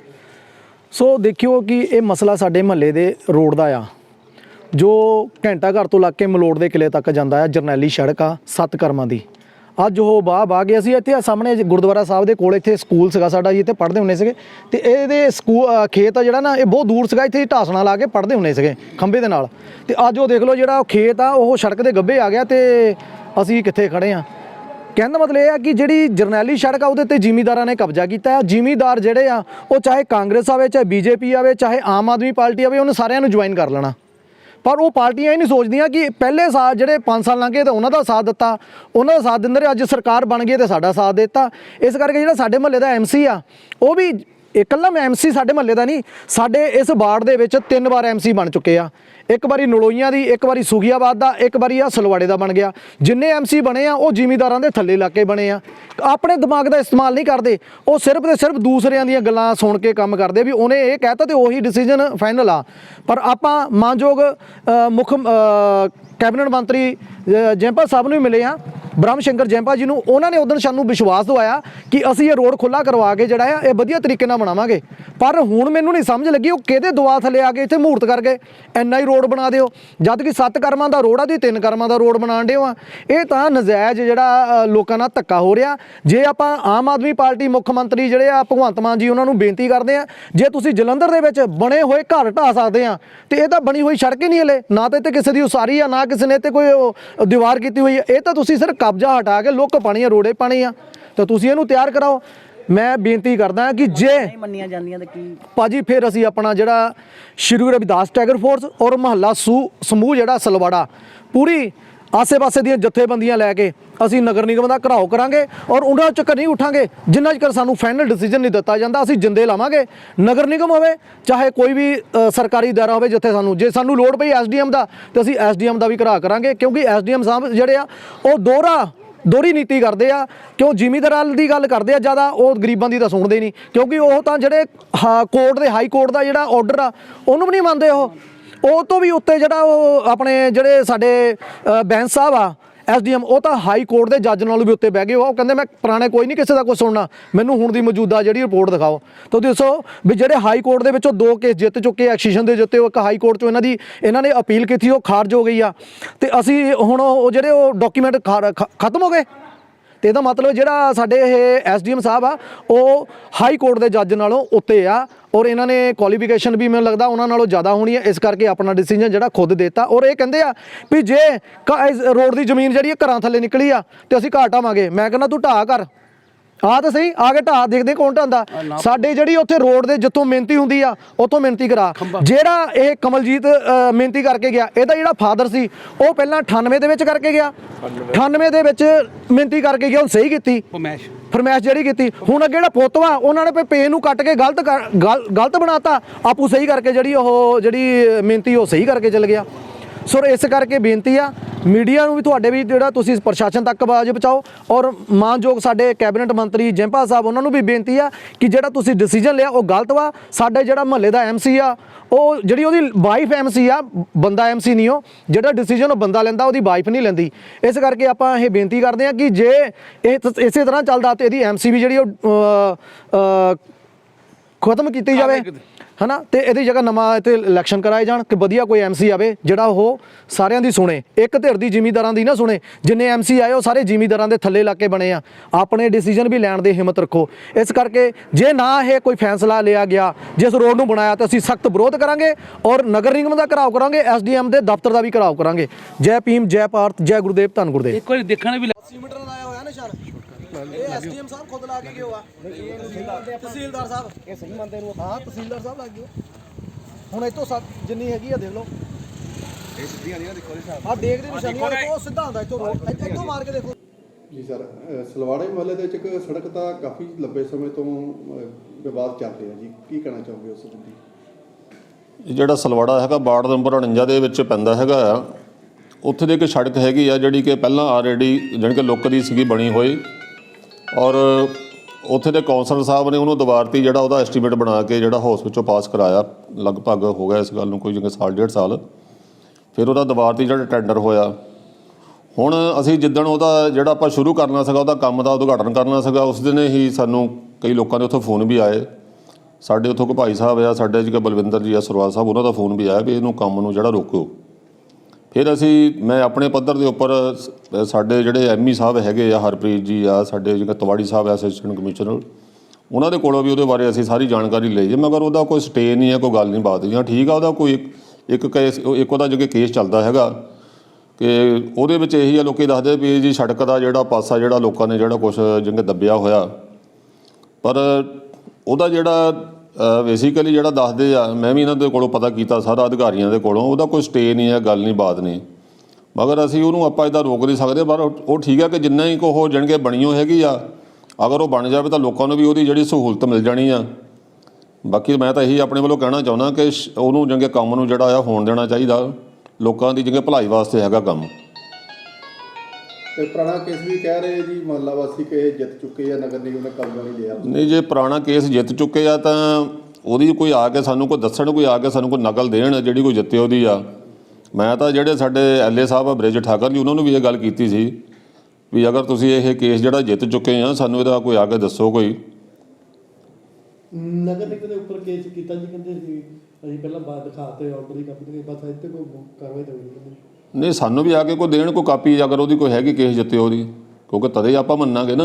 ਸੋ ਦੇਖਿਓ ਕਿ ਇਹ ਮਸਲਾ ਸਾਡੇ ਮਹੱਲੇ ਦੇ ਰੋਡ ਦਾ ਆ, ਜੋ ਘੰਟਾ ਘਰ ਤੋਂ ਲੱਗ ਕੇ ਮਲੋੜ ਦੇ ਕਿਲੇ ਤੱਕ ਜਾਂਦਾ ਆ, ਜਰਨੈਲੀ ਸੜਕ ਆ ਸੱਤ ਕਰਮਾਂ ਦੀ। ਅੱਜ ਉਹ ਬਾਹ ਬਾਹ ਗਿਆ ਸੀ ਇੱਥੇ ਸਾਹਮਣੇ ਗੁਰਦੁਆਰਾ ਸਾਹਿਬ ਦੇ ਕੋਲ ਇੱਥੇ ਸਕੂਲ ਸੀਗਾ ਸਾਡਾ ਜੀ, ਇੱਥੇ ਪੜ੍ਹਦੇ ਹੁੰਦੇ ਸੀਗੇ। ਤੇ ਇਹਦੇ ਸਕੂਲ ਖੇਤ ਆ ਜਿਹੜਾ ਨਾ, ਇਹ ਬਹੁਤ ਦੂਰ ਸੀਗਾ, ਇੱਥੇ ਢਾਸਣਾ ਲਾ ਕੇ ਪੜ੍ਹਦੇ ਹੁੰਦੇ ਸੀਗੇ ਖੰਬੇ ਦੇ ਨਾਲ। ਤੇ ਅੱਜ ਉਹ ਦੇਖ ਲਓ ਜਿਹੜਾ ਉਹ ਖੇਤ ਆ, ਉਹ ਸੜਕ ਦੇ ਗੱਬੇ ਆ ਗਿਆ ਤੇ ਅਸੀਂ ਕਿੱਥੇ ਖੜੇ ਆ। ਕਹਿਣ ਦਾ ਮਤਲਬ ਇਹ ਆ ਕਿ ਜਿਹੜੀ ਜਰਨੈਲੀ ਸੜਕ ਆ, ਉਹਦੇ ਤੇ ਜ਼ਿਮੀਦਾਰਾਂ ਨੇ ਕਬਜ਼ਾ ਕੀਤਾ ਹੈ ਜ਼ਿਮੀਦਾਰ ਜਿਹੜੇ ਆ, ਉਹ ਚਾਹੇ ਕਾਂਗਰਸ ਆਵੇ, ਚਾਹੇ ਬੀਜੇਪੀ ਆਵੇ, ਚਾਹੇ ਆਮ ਆਦਮੀ ਪਾਰਟੀ ਆਵੇ, ਉਹਨੇ ਸਾਰਿਆਂ ਨੂੰ ਜੁਆਇਨ ਕਰ ਲੈਣਾ। ਪਰ ਉਹ ਪਾਰਟੀਆਂ ਇਹ ਨਹੀਂ ਸੋਚਦੀਆਂ ਕਿ ਪਹਿਲੇ ਸਾਲ ਜਿਹੜੇ 5 ਸਾਲ ਲੰਘੇ ਤਾਂ ਉਹਨਾਂ ਦਾ ਸਾਥ ਦਿੱਤਾ, ਉਹਨਾਂ ਦਾ ਸਾਥ ਦਿੰਦੇ ਰਹੇ, ਅੱਜ ਸਰਕਾਰ ਬਣ ਗਈ ਤੇ ਸਾਡਾ ਸਾਥ ਦਿੱਤਾ। ਇਸ ਕਰਕੇ ਜਿਹੜਾ ਸਾਡੇ ਮਹੱਲੇ ਦਾ ਐਮਸੀ ਆ, ਉਹ ਵੀ ਇਕੱਲਾ ਮੈਂ ਐਮਸੀ ਸਾਡੇ ਮਹੱਲੇ ਦਾ ਨਹੀਂ, ਸਾਡੇ ਇਸ ਵਾਰਡ ਦੇ ਵਿੱਚ ਤਿੰਨ ਵਾਰ ਐਮਸੀ ਬਣ ਚੁੱਕੇ ਆ। ਇੱਕ ਵਾਰੀ ਨਲੋਈਆਂ ਦੀ, ਇੱਕ ਵਾਰੀ ਸੁਖੀਆਬਾਦ ਦਾ, ਇੱਕ ਵਾਰੀ ਆ ਸਲਵਾੜੇ ਦਾ ਬਣ ਗਿਆ। ਜਿੰਨੇ ਐਮਸੀ ਬਣੇ ਆ, ਉਹ ਜ਼ਿਮੀਦਾਰਾਂ ਦੇ ਥੱਲੇ ਇਲਾਕੇ ਬਣੇ ਆ। ਆਪਣੇ ਦਿਮਾਗ ਦਾ ਇਸਤੇਮਾਲ ਨਹੀਂ ਕਰਦੇ, ਉਹ ਸਿਰਫ ਤੇ ਸਿਰਫ ਦੂਸਰਿਆਂ ਦੀਆਂ ਗੱਲਾਂ ਸੁਣ ਕੇ ਕੰਮ ਕਰਦੇ ਵੀ ਉਹਨੇ ਇਹ ਕਹਿਤਾ ਤੇ ਉਹੀ ਡਿਸੀਜਨ ਫਾਈਨਲ ਆ। ਪਰ ਆਪਾਂ ਮਾਨਯੋਗ ਮੁੱਖ ਕੈਬਨਿਟ ਮੰਤਰੀ ਜੈਂਪਾ ਸਾਹਿਬ ਨੂੰ ਵੀ ਮਿਲੇ ਆ। ਬ੍ਰਹਮ ਸ਼ੰਕਰ ਜੈਂਪਾ ਜੀ ਨੂੰ। ਉਹਨਾਂ ਨੇ ਉਦੋਂ ਸਾਨੂੰ ਵਿਸ਼ਵਾਸ ਦਵਾਇਆ ਕਿ ਅਸੀਂ ਇਹ ਰੋਡ ਖੁੱਲਾ ਕਰਵਾ ਕੇ ਜਿਹੜਾ ਆ, ਇਹ ਵਧੀਆ ਤਰੀਕੇ ਨਾਲ ਬਣਾਵਾਂਗੇ। ਪਰ ਹੁਣ ਮੈਨੂੰ ਨਹੀਂ ਸਮਝ ਲੱਗੀ ਉਹ ਕਿਹਦੇ ਦੁਆ ਥੱਲੇ ਆ ਕੇ ਇੱਥੇ ਮਹੂਰਤ ਕਰ ਗਏ। ਐਨਾ ਹੀ ਰੋਡ ਬਣਾ ਦਿਓ। ਜਦ ਕਿ ਸੱਤ ਕਰਮਾਂ ਦਾ ਰੋਡ ਆ ਦੀ ਤਿੰਨ ਕਰਮਾਂ ਦਾ ਰੋਡ ਬਣਾਉਣ ਦਿਓ ਆ। ਇਹ ਤਾਂ ਨਜਾਇਜ਼ ਜਿਹੜਾ ਲੋਕਾਂ ਨਾਲ ਧੱਕਾ ਹੋ ਰਿਹਾ। ਜੇ ਆਪਾਂ ਆਮ ਆਦਮੀ ਪਾਰਟੀ ਮੁੱਖ ਮੰਤਰੀ ਜਿਹੜੇ ਆ, ਭਗਵੰਤ ਮਾਨ ਜੀ, ਉਹਨਾਂ ਨੂੰ ਬੇਨਤੀ ਕਰਦੇ ਆ, ਜੇ ਤੁਸੀਂ ਜਲੰਧਰ ਦੇ ਵਿੱਚ ਬਣੇ ਹੋਏ ਘਰ ਢਾ ਸਕਦੇ ਆ, ਤੇ ਇਹ ਤਾਂ ਬਣੀ ਹੋਈ ਸੜਕ ਹੀ ਨਹੀਂ ਹਲੇ। ਨਾ ਤੇ ਇੱਥੇ ਕਿਸੇ ਦੀ ਉਸਾਰੀ ਆ, ਨਾ ਕਿਸੇ ਨੇ ਇੱਥੇ ਕੋਈ ਦੀਵਾਰ ਕੀਤੀ ਹੋਈ ਹੈ। ਇਹ ਤਾਂ ਤੁਸੀਂ ਸਿਰ ਕਬਜ਼ਾ ਹਟਾ ਕੇ ਲੁੱਕ ਪਾਣੀ ਆ ਰੋੜੇ ਪਾਣੀ ਆ। ਤਾਂ ਤੁਸੀਂ ਇਹਨੂੰ ਤਿਆਰ ਕਰਾਓ। ਮੈਂ ਬੇਨਤੀ ਕਰਦਾ ਕਿ ਜੇ ਮੰਨੀਆਂ ਜਾਂਦੀਆਂ ਤੇ ਕੀ? ਭਾਜੀ ਫਿਰ ਅਸੀਂ ਆਪਣਾ ਜਿਹੜਾ ਸ਼੍ਰੀ ਗੁਰੂ ਰਵਿਦਾਸ ਟੈਗਰ ਫੋਰਸ ਔਰ ਮਹੱਲਾ ਸੂ ਸਮੂਹ ਜਿਹੜਾ ਸਲਵਾੜਾ ਪੂਰੀ ਆਸੇ-ਪਾਸੇ ਦੀਆਂ ਜਥੇਬੰਦੀਆਂ ਲੈ ਕੇ ਅਸੀਂ ਨਗਰ ਨਿਗਮ ਦਾ ਘਰਾਓ ਕਰਾਂਗੇ ਔਰ ਉਹਨਾਂ ਚੱਕਰ ਨਹੀਂ ਉਠਾਂਗੇ, ਜਿੰਨਾ ਚਿਰ ਸਾਨੂੰ ਫਾਈਨਲ ਡਿਸੀਜਨ ਨਹੀਂ ਦਿੱਤਾ ਜਾਂਦਾ, ਅਸੀਂ ਜਿੰਦੇ ਲਾਵਾਂਗੇ। ਨਗਰ ਨਿਗਮ ਹੋਵੇ, ਚਾਹੇ ਕੋਈ ਵੀ ਸਰਕਾਰੀ ਦਾਇਰਾ ਹੋਵੇ ਜਿੱਥੇ ਸਾਨੂੰ, ਜੇ ਸਾਨੂੰ ਲੋੜ ਪਈ ਐਸਡੀਐਮ ਦਾ, ਤੇ ਅਸੀਂ ਐਸਡੀਐਮ ਦਾ ਵੀ ਘਰਾ ਕਰਾਂਗੇ, ਕਿਉਂਕਿ ਐਸਡੀਐਮ ਸਾਹਿਬ ਜਿਹੜੇ ਆ, ਉਹ ਦੋਹਰਾ, ਦੋਹਰੀ ਨੀਤੀ ਕਰਦੇ ਆ, ਕਿਉਂ ਜ਼ਿਮੀਂਦਾਰਾਂ ਦੀ ਗੱਲ ਕਰਦੇ ਆ ਜ਼ਿਆਦਾ, ਉਹ ਗਰੀਬਾਂ ਦੀ ਤਾਂ ਸੁਣਦੇ ਨਹੀਂ, ਕਿਉਂਕਿ ਉਹ ਤਾਂ ਜਿਹੜੇ ਕੋਰਟ ਦੇ ਹਾਈ ਕੋਰਟ ਦਾ ਜਿਹੜਾ ਆਰਡਰ ਆ, ਉਹਨੂੰ ਵੀ ਨਹੀਂ ਮੰਨਦੇ ਉਹ। ਉਹ ਤੋਂ ਵੀ ਉੱਤੇ ਜਿਹੜਾ ਉਹ ਆਪਣੇ ਜਿਹੜੇ ਸਾਡੇ ਅ, ਬੈਂਸ ਸਾਹਿਬ ਆ ਐਸਡੀਐਮ ਉਹ ਤਾਂ ਹਾਈ ਕੋਰਟ ਦੇ ਜੱਜ ਨਾਲੋਂ ਵੀ ਉੱਤੇ ਬਹਿ ਗਏ। ਉਹ ਕਹਿੰਦੇ ਮੈਂ ਪੁਰਾਣੇ ਕੋਈ ਨਹੀਂ ਕਿਸੇ ਦਾ ਕੁਝ ਸੁਣਨਾ। ਮੈਨੂੰ ਹੁਣ ਦੀ ਮੌਜੂਦਾ ਜਿਹੜੀ ਰਿਪੋਰਟ ਦਿਖਾਓ। ਤਾਂ ਦੱਸੋ ਵੀ ਜਿਹੜੇ ਹਾਈ ਕੋਰਟ ਦੇ ਵਿੱਚੋਂ ਦੋ ਕੇਸ ਜਿੱਤ ਚੁੱਕੇ ਐਕਸੀਸ਼ਨ ਦੇ ਜਿੱਤੇ ਉਹ ਇੱਕ ਹਾਈ ਕੋਰਟ ਚੋਂ ਇਹਨਾਂ ਦੀ ਇਹਨਾਂ ਨੇ ਅਪੀਲ ਕੀਤੀ ਉਹ ਖਾਰਜ ਹੋ ਗਈ ਆ। ਤੇ ਅਸੀਂ ਹੁਣ ਉਹ ਜਿਹੜੇ ਉਹ ਡਾਕੂਮੈਂਟ ਖਤਮ ਹੋ ਗਏ? ਤੇ ਇਹਦਾ ਮਤਲਬ ਜਿਹੜਾ ਸਾਡੇ ਇਹ ਐਸਡੀਐਮ ਸਾਹਿਬ ਆ ਉਹ ਹਾਈ ਕੋਰਟ ਦੇ ਜੱਜ ਨਾਲੋਂ ਉੱਤੇ ਆ। ਔਰ ਇਹਨਾਂ ਨੇ ਕੁਆਲੀਫਿਕੇਸ਼ਨ ਵੀ ਮੈਨੂੰ ਲੱਗਦਾ ਉਹਨਾਂ ਨਾਲੋਂ ਜ਼ਿਆਦਾ ਹੋਣੀ ਹੈ ਇਸ ਕਰਕੇ ਆਪਣਾ ਡਿਸੀਜਨ ਜਿਹੜਾ ਖੁਦ ਦਿੱਤਾ। ਔਰ ਇਹ ਕਹਿੰਦੇ ਆ ਵੀ ਜੇ ਰੋਡ ਦੀ ਜ਼ਮੀਨ ਜਿਹੜੀ ਹੈ ਘਰਾਂ ਥੱਲੇ ਨਿਕਲੀ ਆ ਤੇ ਅਸੀਂ ਘਾਟ ਆਵਾਂਗੇ। ਮੈਂ ਕਹਿੰਦਾ ਤੂੰ ਢਾਹ ਕਰ। ਆ ਤਾਂ ਸਹੀ ਆ ਕੇ ਢਾਹ ਦੇਖਦੇ ਕੌਣ ਢਾਂਦਾ। ਸਾਡੇ ਜਿਹੜੀ ਉੱਥੇ ਰੋਡ ਦੇ ਜਿੱਥੋਂ ਮਿਹਨਤੀ ਹੁੰਦੀ ਆ ਉੱਥੋਂ ਮਿਹਨਤੀ ਕਰਾ। ਜਿਹੜਾ ਇਹ ਕਮਲਜੀਤ ਮਿਹਨਤੀ ਕਰਕੇ ਗਿਆ ਇਹਦਾ ਜਿਹੜਾ ਫਾਦਰ ਸੀ ਉਹ ਪਹਿਲਾਂ 98 ਦੇ ਵਿੱਚ ਕਰਕੇ ਗਿਆ। 98 ਦੇ ਵਿੱਚ ਮਿਹਨਤੀ ਕਰਕੇ ਗਿਆ ਉਹ ਸਹੀ ਕੀਤੀ। ਫਰਮੈਸ਼ ਜਿਹੜੀ ਕੀਤੀ, ਹੁਣ ਅੱਗੇ ਜਿਹੜਾ ਪੁੱਤ ਵਾ, ਉਹਨਾਂ ਨੇ ਪੇ ਨੂੰ ਕੱਟ ਕੇ ਗਲਤ ਕਰ- ਗਲ- ਗਲਤ ਬਣਾਤਾ, ਆਪੂ ਸਹੀ ਕਰਕੇ ਜਿਹੜੀ ਉਹ ਜਿਹੜੀ ਮਿਹਨਤੀ ਉਹ ਸਹੀ ਕਰਕੇ ਚਲ ਗਿਆ। ਸੋ ਇਸ ਕਰਕੇ ਬੇਨਤੀ ਆ, ਮੀਡੀਆ ਨੂੰ ਵੀ ਤੁਹਾਡੇ ਵੀ ਜਿਹੜਾ ਤੁਸੀਂ ਪ੍ਰਸ਼ਾਸਨ ਤੱਕ ਆਵਾਜ਼ ਪਹੁੰਚਾਓ ਔਰ ਮਾਨਯੋਗ ਸਾਡੇ ਕੈਬਨਿਟ ਮੰਤਰੀ ਜੈਂਪਾ ਸਾਹਿਬ, ਉਹਨਾਂ ਨੂੰ ਵੀ ਬੇਨਤੀ ਆ ਕਿ ਜਿਹੜਾ ਤੁਸੀਂ ਡਿਸੀਜਨ ਲਿਆ ਉਹ ਗਲਤ ਵਾ। ਸਾਡੇ ਜਿਹੜਾ ਮਹੱਲੇ ਦਾ ਐਮਸੀ ਆ, ਉਹ ਜਿਹੜੀ ਉਹਦੀ ਵਾਈਫ ਐਮਸੀ ਆ, ਬੰਦਾ ਐਮਸੀ ਨਹੀਂ ਉਹ, ਜਿਹੜਾ ਡਿਸੀਜਨ ਉਹ ਬੰਦਾ ਲੈਂਦਾ, ਉਹਦੀ ਵਾਈਫ ਨਹੀਂ ਲੈਂਦੀ। ਇਸ ਕਰਕੇ ਆਪਾਂ ਇਹ ਬੇਨਤੀ ਕਰਦੇ ਆ ਕਿ ਜੇ ਇਹ ਇਸੇ ਤਰ੍ਹਾਂ ਚੱਲਦਾ ਤੇ ਇਹਦੀ ਐਮਸੀ ਵੀ ਜਿਹੜੀ ਉਹ ਖਤਮ ਕੀਤੀ ਜਾਵੇ। ਹਨਾ? ਤੇ ਇਹਦੀ ਜਗ੍ਹਾ ਨਵਾਂ ਇੱਥੇ ਇਲੈਕਸ਼ਨ ਕਰਾਏ ਜਾਣ ਕਿ ਵਧੀਆ ਕੋਈ ਐਮਸੀ ਆਵੇ ਜਿਹੜਾ ਉਹ ਸਾਰਿਆਂ ਦੀ ਸੁਣੇ। ਇੱਕ ਧਿਰ ਦੀ ਜ਼ਿਮੀਂਦਾਰਾਂ ਦੀ ਨਾ ਸੁਣੇ। ਜਿੰਨੇ ਐਮਸੀ ਆਏ ਉਹ ਸਾਰੇ ਜ਼ਿਮੀਂਦਾਰਾਂ ਦੇ ਥੱਲੇ ਲੱਗ ਕੇ ਬਣੇ ਆ। ਆਪਣੇ ਡਿਸੀਜਨ ਵੀ ਲੈਣ ਦੀ ਹਿੰਮਤ ਰੱਖੋ। ਇਸ ਕਰਕੇ ਜੇ ਨਾ ਇਹ ਕੋਈ ਫੈਸਲਾ ਲਿਆ ਗਿਆ ਜਿਸ ਰੋਡ ਨੂੰ ਬਣਾਇਆ ਤਾਂ ਅਸੀਂ ਸਖਤ ਵਿਰੋਧ ਕਰਾਂਗੇ ਔਰ ਨਗਰ ਨਿਗਮ ਦਾ ਘਰਾਓ ਕਰਾਂਗੇ ਐਸਡੀਐਮ ਦੇ ਦਫ਼ਤਰ ਦਾ ਵੀ ਘਰਾਓ ਕਰਾਂਗੇ। ਜੈ ਭੀਮ ਜੈ ਭਾਰਤ ਜੈ ਗੁਰਦੇਵ ਧੰਨ ਗੁਰਦੇਵ। ਇੱਕ ਵਾਰੀ ਦੇਖਣ ਵੀ 80 ਮੀਟਰ ਦਾ ਇਹ ਐਸਡੀਐਮ ਸਾਹਿਬ ਖੁਦ ਲਾ ਕੇ ਗਏ ਹੋਆ ਤਹਿਸੀਲਦਾਰ ਸਾਹਿਬ। ਇਹ ਸਹੀ ਮੰਨਦੇ ਨੂੰ ਹਾਂ ਤਹਿਸੀਲਦਾਰ ਸਾਹਿਬ ਲੱਗ ਗਏ ਹੁਣ ਇਹ ਤੋਂ ਸੱਤ ਜਿੰਨੀ ਹੈਗੀ ਆ ਦੇਖ ਲਓ। ਇਹ ਸਿੱਧੀਆਂ ਨਹੀਂ ਦੇਖੋ ਆ ਦੇਖ ਦੇ ਨਿਸ਼ਾਨੀਆਂ ਦੇਖੋ ਉਹ ਸਿੱਧਾ ਹੁੰਦਾ ਇੱਥੋਂ ਰੋਡ। ਇੱਥੋਂ ਮਾਰ ਕੇ ਦੇਖੋ। ਜੀ ਸਰ ਅ, ਸਲਵਾੜੇ ਮਹੱਲੇ ਦੇ ਵਿੱਚ ਇੱਕ ਸੜਕ ਤਾਂ ਕਾਫੀ ਲੰਬੇ ਸਮੇਂ ਤੋਂ ਅ, ਵਿਵਾਦ ਚੱਲ ਰਿਹਾ ਜੀ। ਕੀ ਕਹਿਣਾ ਚਾਹੋਗੇ ਉਸ ਸੰਬੰਧੀ? ਇਹ ਜਿਹੜਾ ਸਲਵਾੜਾ ਹੈਗਾ ਵਾਰਡ ਨੰਬਰ 49 ਦੇ ਵਿੱਚ ਪੈਂਦਾ ਹੈਗਾ ਆ। ਉੱਥੇ ਦੇ ਇੱਕ ਸੜਕ ਹੈਗੀ ਆ ਜਿਹੜੀ ਕਿ ਪਹਿਲਾਂ ਆਲਰੇਡੀ ਜਾਣੀ ਕਿ ਲੁੱਕ ਦੀ ਸੀਗੀ ਬਣੀ ਹੋਈ। ਔਰ ਉੱਥੇ ਦੇ ਕੌਂਸਲਰ ਸਾਹਿਬ ਨੇ ਉਹਨੂੰ ਦੁਬਾਰਤੀ ਜਿਹੜਾ ਉਹਦਾ ਐਸਟੀਮੇਟ ਬਣਾ ਕੇ ਜਿਹੜਾ ਹਾਊਸ ਵਿੱਚੋਂ ਪਾਸ ਕਰਾਇਆ, ਲਗਭਗ ਹੋ ਗਿਆ ਇਸ ਗੱਲ ਨੂੰ ਕੋਈ ਜਿਵੇਂ ਸਾਲ, ਡੇਢ ਸਾਲ। ਫਿਰ ਉਹਦਾ ਦੁਬਾਰਤੀ ਜਿਹੜਾ ਟੈਂਡਰ ਹੋਇਆ। ਹੁਣ ਅਸੀਂ ਜਿੱਦਣ ਉਹਦਾ ਜਿਹੜਾ ਆਪਾਂ ਸ਼ੁਰੂ ਕਰਨਾ ਸੀਗਾ, ਉਹਦਾ ਕੰਮ ਦਾ ਉਦਘਾਟਨ ਕਰਨਾ ਸੀਗਾ, ਉਸ ਦਿਨ ਹੀ ਸਾਨੂੰ ਕਈ ਲੋਕਾਂ ਦੇ ਉੱਥੋਂ ਫੋਨ ਵੀ ਆਏ। ਸਾਡੇ ਉੱਥੋਂ ਕੋ ਭਾਈ ਸਾਹਿਬ ਆ, ਸਾਡੇ ਜਿਹੜਾ ਬਲਵਿੰਦਰ ਜੀ ਆ, ਸਰਵਾਲ ਸਾਹਿਬ, ਉਹਨਾਂ ਦਾ ਫੋਨ ਵੀ ਆਇਆ ਵੀ ਇਹਨੂੰ ਕੰਮ ਨੂੰ ਜਿਹੜਾ ਰੋਕੋ। ਫਿਰ ਅਸੀਂ, ਮੈਂ ਆਪਣੇ ਪੱਧਰ ਦੇ ਉੱਪਰ ਸਾਡੇ ਜਿਹੜੇ ਐਮਈ ਸਾਹਿਬ ਹੈਗੇ ਆ, ਹਰਪ੍ਰੀਤ ਜੀ ਆ, ਸਾਡੇ ਜਿਹੜਾ ਤਵਾੜੀ ਸਾਹਿਬ ਆ ਅਸਿਸਟੈਂਟ ਕਮਿਸ਼ਨਰ, ਉਹਨਾਂ ਦੇ ਕੋਲੋਂ ਵੀ ਉਹਦੇ ਬਾਰੇ ਅਸੀਂ ਸਾਰੀ ਜਾਣਕਾਰੀ ਲਈ ਜੇ ਮਗਰ ਉਹਦਾ ਕੋਈ ਸਟੇ ਨਹੀਂ ਹੈ, ਕੋਈ ਗੱਲ ਨਹੀਂ ਬਾਤ ਜਾਂ ਠੀਕ ਆ, ਉਹਦਾ ਕੋਈ ਇੱਕ- ਕੇਸ ਇੱਕ ਉਹਦਾ ਜਿਹੜਾ ਕੇਸ ਚੱਲਦਾ ਹੈਗਾ ਕਿ ਉਹਦੇ ਵਿੱਚ ਇਹੀ ਆ, ਲੋਕੀ ਦੱਸਦੇ ਵੀ ਜੀ ਸੜਕ ਦਾ ਜਿਹੜਾ ਪਾਸਾ, ਜਿਹੜਾ ਲੋਕਾਂ ਨੇ ਜਿਹੜਾ ਕੁਝ ਜਿੰਗੇ ਦੱਬਿਆ ਹੋਇਆ। ਪਰ ਉਹਦਾ ਜਿਹੜਾ ਬੇਸਿਕਲੀ ਜਿਹੜਾ ਦੱਸਦੇ ਆ, ਮੈਂ ਵੀ ਇਹਨਾਂ ਦੇ ਕੋਲੋਂ ਪਤਾ ਕੀਤਾ, ਸਾਰਾ ਅਧਿਕਾਰੀਆਂ ਦੇ ਕੋਲੋਂ, ਉਹਦਾ ਕੋਈ ਸਟੇ ਨਹੀਂ ਹੈ, ਗੱਲ ਨਹੀਂ, ਬਾਤ ਨਹੀਂ। ਮਗਰ ਅਸੀਂ ਉਹਨੂੰ ਆਪਾਂ ਇਹਦਾ ਰੋਕ ਨਹੀਂ ਸਕਦੇ, ਪਰ ਉਹ ਠੀਕ ਹੈ ਕਿ ਜਿੰਨਾ ਹੀ ਕੋ ਉਹ ਜਣਗੇ, ਬਣੀਓ ਹੈਗੀ ਆ। ਅਗਰ ਉਹ ਬਣ ਜਾਵੇ ਤਾਂ ਲੋਕਾਂ ਨੂੰ ਵੀ ਉਹਦੀ ਜਿਹੜੀ ਸਹੂਲਤ ਮਿਲ ਜਾਣੀ ਆ। ਬਾਕੀ ਮੈਂ ਤਾਂ ਇਹੀ ਆਪਣੇ ਵੱਲੋਂ ਕਹਿਣਾ ਚਾਹੁੰਦਾ ਕਿ ਸ਼- ਉਹਨੂੰ ਜੰਗੇ ਕੰਮ ਨੂੰ ਜਿਹੜਾ ਆ, ਹੋਣ ਦੇਣਾ ਚਾਹੀਦਾ। ਲੋਕਾਂ ਦੀ ਜੰਗੇ ਭਲਾਈ ਵਾਸਤੇ ਹੈਗਾ ਕੰਮ। ਤੇ ਪੁਰਾਣਾ ਕੇਸ ਵੀ ਕਹਿ ਰਹੇ ਜੀ ਮਹੱਲਾ ਵਾਸੀ ਕਿ ਇਹ ਜਿੱਤ ਚੁੱਕੇ ਆ ਨਗਰ ਨਿਗਮ ਨੇ ਕਬਜ਼ਾ ਨਹੀਂ ਲਿਆ। ਨਹੀਂ ਜੇ ਪੁਰਾਣਾ ਕੇਸ ਜਿੱਤ ਚੁੱਕੇ ਆ ਤਾਂ ਉਹਦੀ ਕੋਈ ਆ ਕੇ ਸਾਨੂੰ ਕੋਈ ਦੱਸਣ ਕੋਈ ਆ ਕੇ ਸਾਨੂੰ ਕੋਈ ਨਕਲ ਦੇਣ ਜਿਹੜੀ ਕੋਈ ਜਿੱਤੇ ਉਹਦੀ ਆ। ਮੈਂ ਤਾਂ ਜਿਹੜੇ ਸਾਡੇ ਐਲਏ ਸਾਹਿਬ ਆ ਬ੍ਰਿਜ ਠਾਕਰ ਜੀ ਉਹਨਾਂ ਨੂੰ ਵੀ ਇਹ ਗੱਲ ਕੀਤੀ ਸੀ ਵੀ ਅਗਰ ਤੁਸੀਂ ਇਹ ਕੇਸ ਜਿਹੜਾ ਜਿੱਤ ਚੁੱਕੇ ਆ ਸਾਨੂੰ ਇਹਦਾ ਕੋਈ ਆ ਕੇ ਦੱਸੋ ਕੋਈ। ਨਗਰ ਨਿਗਮ ਦੇ ਉੱਪਰ ਕੇਸ ਕੀਤਾ ਜੀ ਕਹਿੰਦੇ ਸੀ ਅਸੀਂ ਪਹਿਲਾਂ ਬਾਅਦ ਦਿਖਾਤੇ ਆਰਡਰ ਦੀ ਕਾਪੀ ਤੇ ਬਸ ਇੱਥੇ ਕੋਈ ਕਾਰਵਾਈ ਤਾਂ ਹੋਈ ਨਹੀਂ। ਨਹੀਂ ਸਾਨੂੰ ਵੀ ਆ ਕੇ ਕੋਈ ਦੇਣ ਕੋਈ ਕਾਪੀ ਅਗਰ ਉਹਦੀ ਕੋਈ ਹੈਗੀ ਕੇਸ ਜਿੱਤੇ ਉਹਦੀ ਕਿਉਂਕਿ ਤਦੇ ਆਪਾਂ ਮੰਨਾਂਗੇ ਨਾ।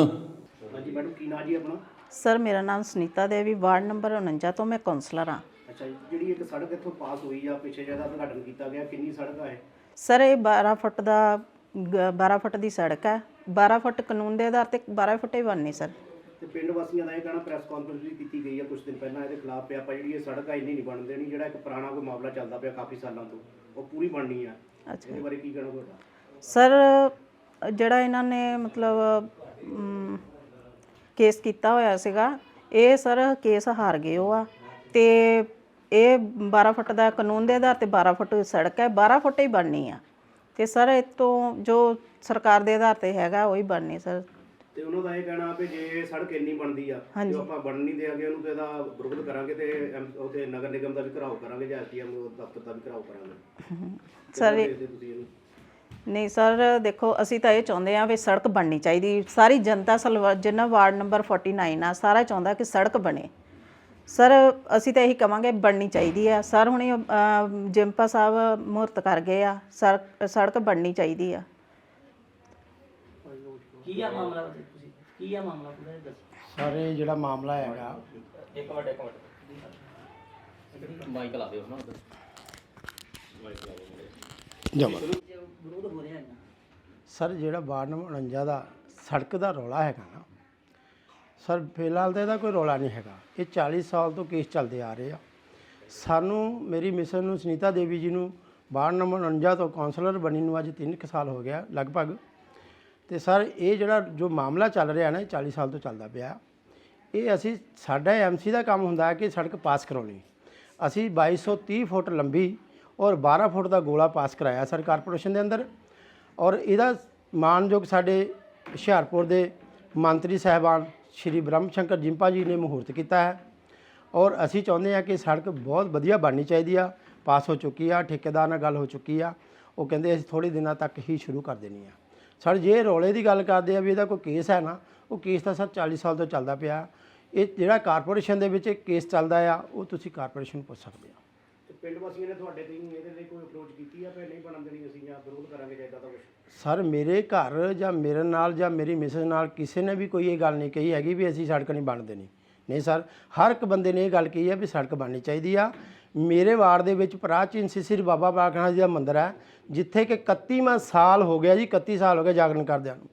ਹਾਂਜੀ ਮੈਡਮ ਕੀ ਨਾਂ ਜੀ ਆਪਣਾ? ਸਰ ਮੇਰਾ ਨਾਮ ਸੁਨੀਤਾ ਦੇਵੀ ਵਾਰਡ ਨੰਬਰ 49 ਤੋਂ ਮੈਂ ਕਾਉਂਸਲਰ ਹਾਂ। ਅੱਛਾ ਜੀ ਜਿਹੜੀ ਇੱਕ ਸੜਕ ਇੱਥੋਂ ਪਾਸ ਹੋਈ ਆ ਪਿੱਛੇ ਜਿਹਦਾ ਉਦਘਾਟਨ ਕੀਤਾ ਗਿਆ ਕਿੰਨੀ ਸੜਕ ਆ ਇਹ? ਸਰ ਇਹ 12 ਫੁੱਟ ਦਾ ਗ- 12 ਫੁੱਟ ਦੀ ਸੜਕ ਹੈ। 12 ਫੁੱਟ ਕਾਨੂੰਨ ਦੇ ਆਧਾਰ ਤੇ 12 ਫੁੱਟ ਹੀ ਬਣਨੀ ਸਰ। ਤੇ ਪਿੰਡ ਵਾਸੀਆਂ ਦਾ ਇਹ ਕਹਿਣਾ ਪ੍ਰੈਸ ਕਾਨਫਰੰਸ ਵੀ ਕੀਤੀ ਗਈ ਆ ਕੁਝ ਦਿਨ ਪਹਿਲਾਂ ਇਹਦੇ ਖਿਲਾਫ ਪਿਆ ਆਪਾਂ ਜਿਹੜੀ ਇਹ ਸੜਕ ਆ ਇੰਨੀ ਨਹੀਂ ਬਣ ਦੇਣੀ ਜਿਹੜਾ ਇੱਕ ਪੁਰਾਣਾ ਕੋਈ ਮਾਮਲਾ ਚੱਲਦਾ ਪਿਆ ਕਾਫੀ ਸਾਲਾਂ ਤੋਂ ਉਹ ਪੂਰੀ ਬਣਨੀ ਆ। ਅੱਛਾ। ਇਹਦੇ ਬਾਰੇ ਕੀ ਕਹਿਣਾ ਤੁਹਾਡਾ? ਸਰ ਜਿਹੜਾ ਇਹਨਾਂ ਨੇ ਮਤਲਬ ਅਮ, ਕੇਸ ਕੀਤਾ ਹੋਇਆ ਸੀਗਾ ਇਹ ਸਰ ਕੇਸ ਹਾਰ ਗਏ ਉਹ ਆ। ਤੇ ਇਹ 12 ਫੁੱਟ ਦਾ ਕਾਨੂੰਨ ਦੇ ਆਧਾਰ ਤੇ 12 ਫੁੱਟ ਸੜਕ ਹੈ 12 ਫੁੱਟ ਹੀ ਬਣਨੀ ਆ। ਤੇ ਸਰ ਇਹ ਤੋਂ ਜੋ ਸਰਕਾਰ ਦੇ ਆਧਾਰ ਤੇ ਹੈਗਾ ਉਹੀ ਬਣਨੀ ਸਰ। ਤੇ ਉਹਨਾਂ ਦਾ ਇਹ ਕਹਿਣਾ ਵੀ ਜੇ ਸੜਕ ਇੰਨੀ ਬਣਦੀ ਆ ਤੇ ਆਪਾਂ ਬਣ ਨਹੀਂ ਦੇਾਂਗੇ ਉਹਨੂੰ ਤੇ ਇਹਦਾ ਵਿਰੋਧ ਕਰਾਂਗੇ ਤੇ ਐਮ- ਉਹਦੇ ਨਗਰ ਨਿਗਮ ਦਾ ਵੀ ਘਰਾਓ ਕਰਾਂਗੇ ਜਾਂ ਐਸਡੀਐਮ ਦਫ਼ਤਰ ਦਾ ਵੀ ਘਰਾਓ ਕਰਾਂਗੇ। ਸਰ ਇਹ- ਦੇਖਦੇ ਤੁਸੀਂ ਇਹਨੂੰ ਨਹੀਂ ਸਰ ਦੇਖੋ ਅਸੀਂ ਤਾਂ ਇਹ ਚਾਹੁੰਦੇ ਆ ਵੀ ਸੜਕ ਬਣਨੀ ਚਾਹੀਦੀ। ਸਾਰੀ ਜਨਤਾ ਸਲਵਾ ਜਿੰਨਾ ਵਾਰਡ ਨੰਬਰ 49 ਆ ਸਾਰਾ ਚਾਹੁੰਦਾ ਕਿ ਸੜਕ ਬਣੇ। ਸਰ ਅਸੀਂ ਤਾਂ ਇਹੀ ਕਵਾਂਗੇ ਬਣਨੀ ਚਾਹੀਦੀ ਆ। ਸਰ ਹੁਣੇ ਜਿੰਪਾ ਸਾਹਿਬ ਮਹੂਰਤ ਕਰ ਗਏ ਆ। ਸੜਕ ਸੜਕ ਬਣਨੀ ਚਾਹੀਦੀ ਆ। ਕੀ ਆ ਮਾਮਲਾ ਤੁਸੀਂ? ਕੀ ਆ ਮਾਮਲਾ ਪੂਰਾ ਇਹ ਦੱਸੋ। ਸਰ ਇਹ ਜਿਹੜਾ ਮਾਮਲਾ ਹੈਗਾ। ਇੱਕ ਮਿੰਟ ਇੱਕ ਮਿੰਟ। ਮਾਈਕ ਲਾ ਦਿਓ ਨਾ ਉਧਰ ਵਿਰੋਧ ਹੋ ਰਿਹਾ ਹੈ ਨਾ ਸਰ ਜਿਹੜਾ ਵਾਰਡ ਨੰਬਰ 49 ਦਾ ਸੜਕ ਦਾ ਰੌਲਾ ਹੈਗਾ ਨਾ ਸਰ ਫਿਲਹਾਲ ਤਾਂ ਇਹਦਾ ਕੋਈ ਰੌਲਾ ਨਹੀਂ ਹੈਗਾ। ਇਹ 40 ਸਾਲ ਤੋਂ ਕੇਸ ਚੱਲਦੇ ਆ ਰਹੇ ਆ। ਸਾਨੂੰ ਮੇਰੀ ਮਿਸਰ ਨੂੰ ਸੁਨੀਤਾ ਦੇਵੀ ਜੀ ਨੂੰ ਵਾਰਡ ਨੰਬਰ 49 ਤੋਂ ਕਾਉਂਸਲਰ ਬਣੀ ਨੂੰ ਅੱਜ 3 ਕੁ ਸਾਲ ਹੋ ਗਿਆ ਲਗਭਗ। ਤੇ ਸਰ, ਇਹ ਜਿਹੜਾ ਜੋ ਮਾਮਲਾ ਚੱਲ ਰਿਹਾ ਨਾ, ਇਹ 40 ਸਾਲ ਤੋਂ ਚੱਲਦਾ ਪਿਆ। ਇਹ ਅਸੀਂ, ਸਾਡਾ ਐਮਸੀ ਦਾ ਕੰਮ ਹੁੰਦਾ ਹੈ ਕਿ ਸੜਕ ਪਾਸ ਕਰਾਉਣੀ। ਅਸੀਂ 2230 ਫੁੱਟ ਲੰਬੀ ਔਰ 12 ਫੁੱਟ ਦਾ ਗੋਲਾ ਪਾਸ ਕਰਾਇਆ ਸਰ ਕਾਰਪੋਰੇਸ਼ਨ ਦੇ ਅੰਦਰ। ਔਰ ਇਹਦਾ ਮਾਨਯੋਗ ਸਾਡੇ ਹੁਸ਼ਿਆਰਪੁਰ ਦੇ ਮੰਤਰੀ ਸਾਹਿਬਾਨ ਸ਼੍ਰੀ ਬ੍ਰਹਮ ਸ਼ੰਕਰ ਜਿੰਪਾ ਜੀ ਨੇ ਮਹੂਰਤ ਕੀਤਾ ਹੈ। ਔਰ ਅਸੀਂ ਚਾਹੁੰਦੇ ਹਾਂ ਕਿ ਸੜਕ ਬਹੁਤ ਵਧੀਆ ਬਣਨੀ ਚਾਹੀਦੀ ਆ। ਪਾਸ ਹੋ ਚੁੱਕੀ ਆ, ਠੇਕੇਦਾਰ ਨਾਲ ਗੱਲ ਹੋ ਚੁੱਕੀ ਆ। ਉਹ ਕਹਿੰਦੇ ਅਸੀਂ ਥੋੜੇ ਦਿਨਾਂ ਤੱਕ ਹੀ ਸ਼ੁਰੂ ਕਰ ਦੇਣੀ ਆ। ਸਰ ਜੇ ਰੌਲੇ ਦੀ ਗੱਲ ਕਰਦੇ ਆ ਵੀ ਇਹਦਾ ਕੋਈ ਕੇਸ ਹੈ ਨਾ ਉਹ ਕੇਸ ਤਾਂ ਸਰ 40 ਸਾਲ ਤੋਂ ਚੱਲਦਾ ਪਿਆ। ਇਹ ਜਿਹੜਾ ਕਾਰਪੋਰੇਸ਼ਨ ਦੇ ਵਿੱਚ ਕੇਸ ਚੱਲਦਾ ਆ ਉਹ ਤੁਸੀਂ ਕਾਰਪੋਰੇਸ਼ਨ ਨੂੰ ਪੁੱਛ ਸਕਦੇ ਆ ਤੇ ਪਿੰਡ ਵਾਸੀਆਂ ਨੇ ਤੁਹਾਡੇ ਤੇ ਇਹਦੇ ਲਈ ਕੋਈ ਅਪਰੋਚ ਕੀਤੀ ਆ ਕਿ ਨਹੀਂ ਬਣਨ ਦੇਣੀ ਅਸੀਂ ਜਾਂ ਵਿਰੋਧ ਕਰਾਂਗੇ ਜਾਂ ਇਦਾਂ ਦਾ ਕੁਝ ਸਰ ਮੇਰੇ ਘਰ ਜਾਂ ਮੇਰੇ ਨਾਲ ਜਾਂ ਮੇਰੀ ਮਿਸਿਸ ਨਾਲ ਕਿਸੇ ਨੇ ਵੀ ਕੋਈ ਇਹ ਗੱਲ ਨਹੀਂ ਕਹੀ ਹੈਗੀ ਵੀ ਅਸੀਂ ਸੜਕ ਨਹੀਂ ਬਣ ਦੇਣੀ। ਨਹੀਂ ਸਰ ਹਰ ਇੱਕ ਬੰਦੇ ਨੇ ਇਹ ਗੱਲ ਕਹੀ ਹੈ ਵੀ ਸੜਕ ਬਣਨੀ ਚਾਹੀਦੀ ਆ। ਮੇਰੇ ਵਾਰਡ ਦੇ ਵਿੱਚ ਪ੍ਰਾਚੀਨ ਸਿਸਰੀ ਬਾਬਾ ਬਾਗਨਾਥ ਜੀ ਦਾ ਮੰਦਿਰ ਹੈ। ਜਿੱਥੇ ਕਿ 31ਵਾਂ ਸਾਲ ਹੋ ਗਿਆ ਜੀ 31 ਸਾਲ ਹੋ ਗਏ ਜਾਗਰਣ ਕਰਦਿਆਂ ਨੂੰ।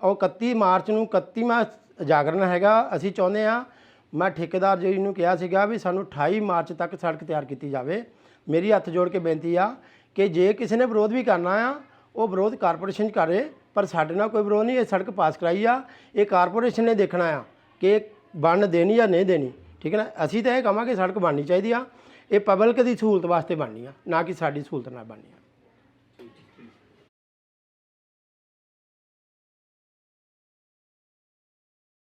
ਉਹ 31 ਮਾਰਚ ਨੂੰ 31ਵਾਂ ਜਾਗਰਣ ਹੈਗਾ, ਅਸੀਂ ਚਾਹੁੰਦੇ ਆ ਮੈਂ ਠੇਕੇਦਾਰ ਜੀ ਨੂੰ ਕਿਹਾ ਸੀਗਾ ਵੀ ਸਾਨੂੰ 28 ਮਾਰਚ ਤੱਕ ਸੜਕ ਤਿਆਰ ਕੀਤੀ ਜਾਵੇ। ਮੇਰੀ ਹੱਥ ਜੋੜ ਕੇ ਬੇਨਤੀ ਆ ਕਿ ਜੇ ਕਿਸੇ ਨੇ ਵਿਰੋਧ ਵੀ ਕਰਨਾ ਆ, ਉਹ ਵਿਰੋਧ ਕਾਰਪੋਰੇਸ਼ਨ 'ਚ ਕਰੇ, ਪਰ ਸਾਡੇ ਨਾਲ ਕੋਈ ਵਿਰੋਧ ਨਹੀਂ, ਇਹ ਸੜਕ ਪਾਸ ਕਰਾਈ ਆ। ਇਹ ਕਾਰਪੋਰੇਸ਼ਨ ਨੇ ਦੇਖਣਾ ਆ ਕਿ ਬਣ ਦੇਣੀ ਜਾਂ ਨਹੀਂ ਦੇਣੀ, ਠੀਕ ਹੈ ਨਾ? ਅਸੀਂ ਤਾਂ ਇਹ ਕਹਾਂਗੇ ਸੜਕ ਬਣਨੀ ਚਾਹੀਦੀ ਆ। ਇਹ ਪਬਲਿਕ ਦੀ ਸਹੂਲਤ ਵਾਸਤੇ ਬਣਨੀ ਆ, ਨਾ ਕਿ ਸਾਡੀ ਸਹੂਲਤ ਨਾਲ ਬਣਨੀ ਆ।